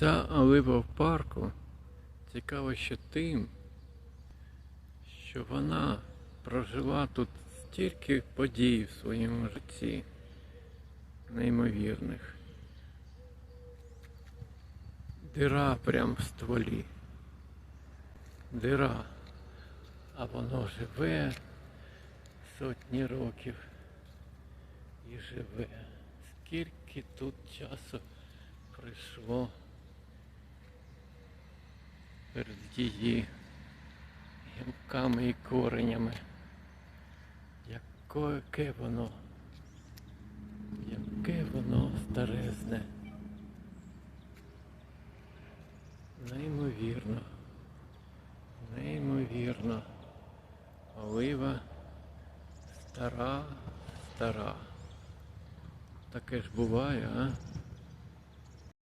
Ця олива в парку цікава ще тим, що вона прожила тут стільки подій в своєму житті, неймовірних. Дира прям в стволі. Дира. А воно живе сотні років і живе. Скільки тут часу пройшло перед її гілками і коренями. Яке воно, яке воно старезне. Неймовірно. Неймовірно. Олива стара, стара. Таке ж буває, а?